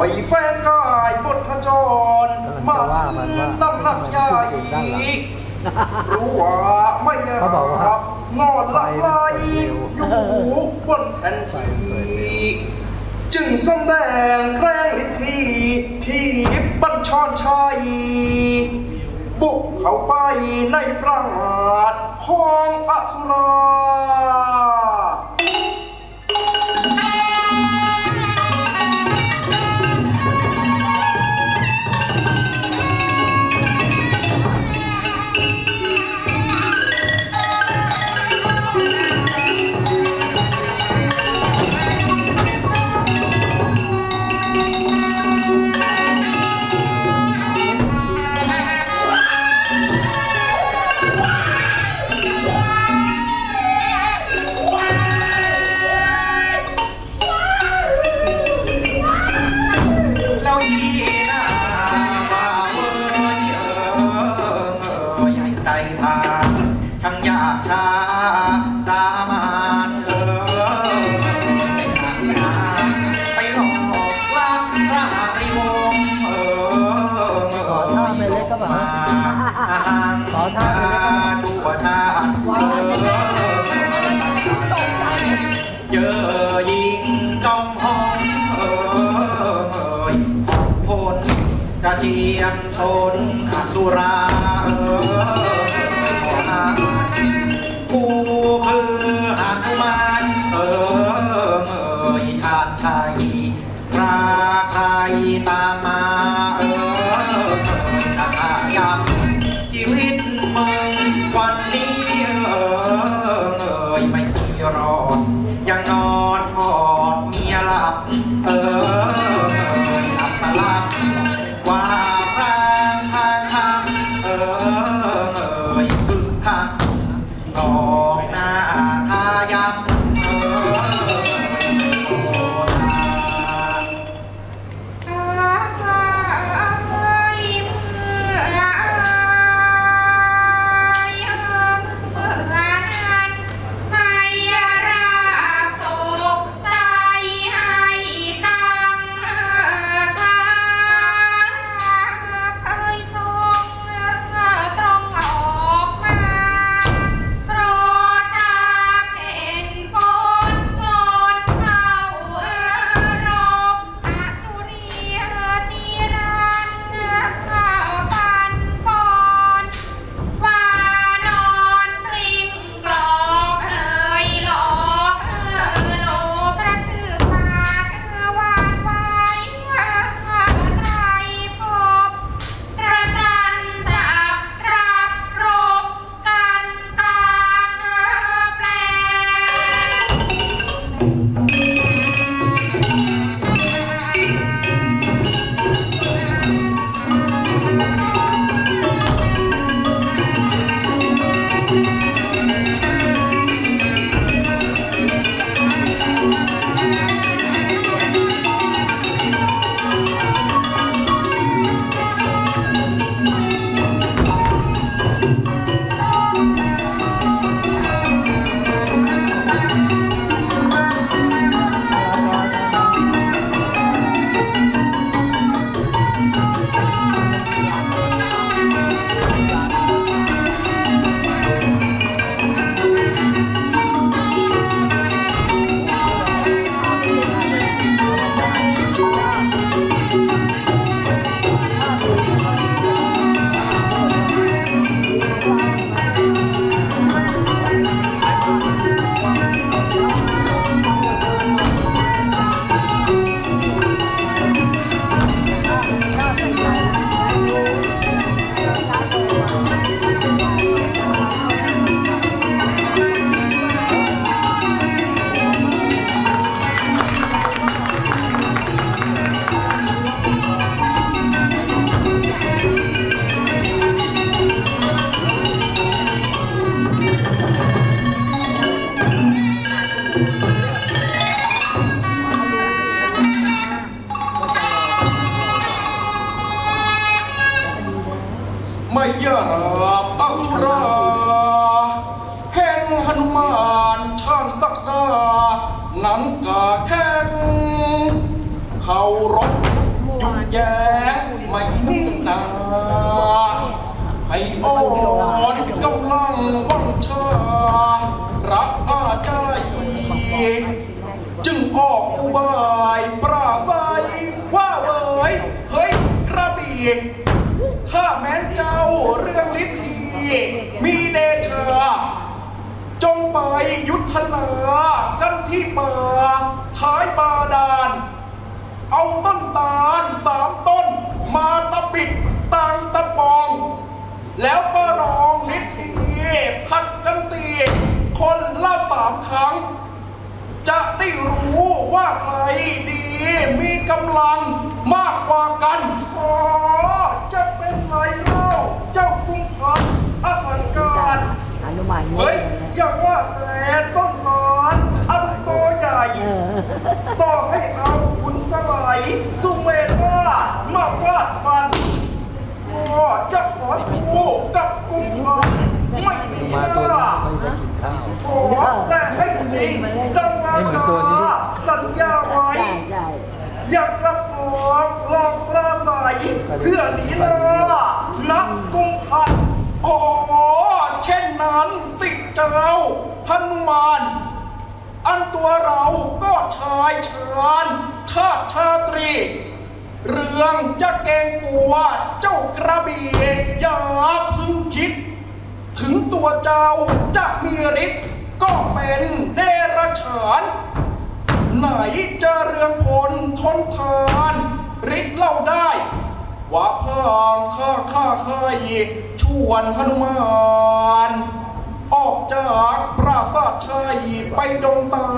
อยแฟนกายบทขจรมาถึงตำหนักใหญ่รู้ว่าไม่รับงอนละลายอยู่บนแผ่นทีจึงสำแดงแรงฤทธิ์ที่บัญชรชัยบุกเข้าไปในประหารของอสุรา อ่อนกำลังวังชารักอาใจจึงออกอุบายปราศัยว่าเว้ยเฮ้ยกระบี่ข้าแม้นเจ้าเรื่องลิทีมีเนเธอ จงไปยุทธนากันที่ป่าขายบาดาล เอาต้นตาลสามต้นมาตะปิดตัง แล้วก็ร้องนิทีพัดกันตีคนละสามครั้ง จะได้รู้ว่าใครดีมีกำลังมากกว่ากันอ๋อจะเป็นไรเล่าเจ้าคุณมพันอาหารการอนุมานเฮ้ยอย่าว่าแต่ต้นนอนอันโตใหญ่ต่อให้เอาคุณสไลายสุมเมธามาฟาดฟัน ก็จะขอสู้กับกุมภาไม่มีมาตัวหนี้น้าไม่ได้กินข้าวขอแต่ให้จริงกังวาหนตัวนี้สัญญาไว้ อยากรับรองลองปราศัยเพื่อหนีหน้านักกุมพันอ๋อเช่นนั้นสิเจ้าพันมานอันตัวเราก็ชายชาญชาติชาตรี เรื่องจะเกงกลัวเจ้ากระบี่อย่าพึงคิด ถึงตัวเจ้าจะมีฤทธิ์ก็เป็นเดรัจฉานไหนจะเรืองพลทนทานฤทธิ์เล่าได้ ว่าพางข้าข้าเคยชวนหนุมานออกจากปราสาทชัยไปดงตา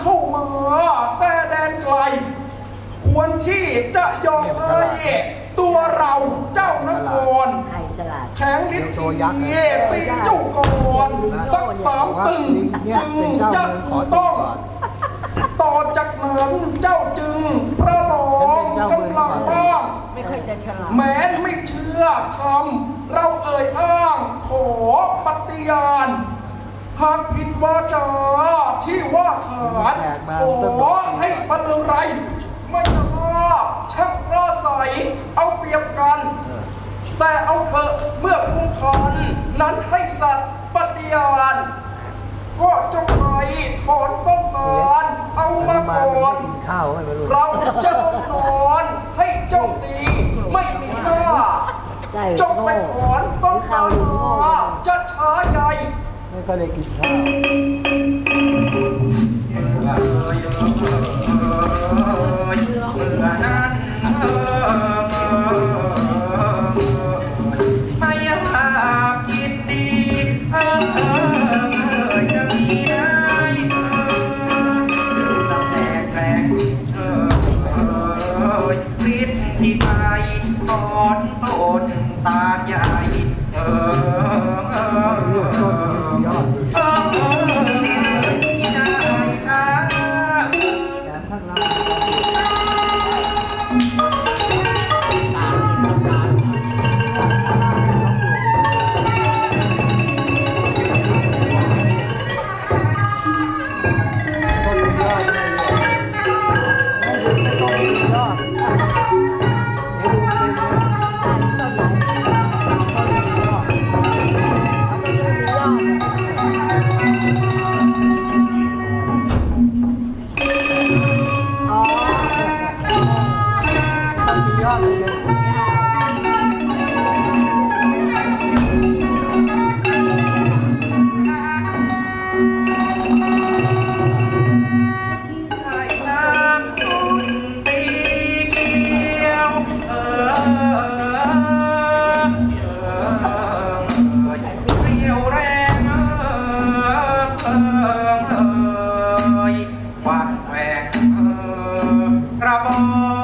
เข้ามา แต่แดนไกล ควรที่จะยอมให้ตัวเราเจ้านครไข่ตลาดแข็งลิ้นทีตีเจ้าก่อนสักสามตึงจึงจะถูกต้อง ต่อจากนั้นเจ้าจึงประลองกำลังบ้างไม่เคยจะฉลาดแม้นไม่เชื่อคำเราเอ่ยอ้างขอปฏิญาณ หากผิดวาจาที่ว่าขานขอให้บรรลุไรไม่ว่าชักราใสเอาเปรียบกัน แต่เอาเถอะเมื่อคุ้มครองนั้นให้สัตว์ปฏิญาณก็จงไปถอนต้นทานเอาอมานุมานก่อนไม่กินข้าวไม่รู้เราจะลงนอนให้เจ้าดีไม่มีหน้าได้จงไปถอนต้นข้าทาวหรือโง่นจะช้าใหญ่ ไม่ก็เลยกินข้าวเมื่อนั้นเมื่อ ក្របង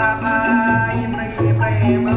ระพายเปรย์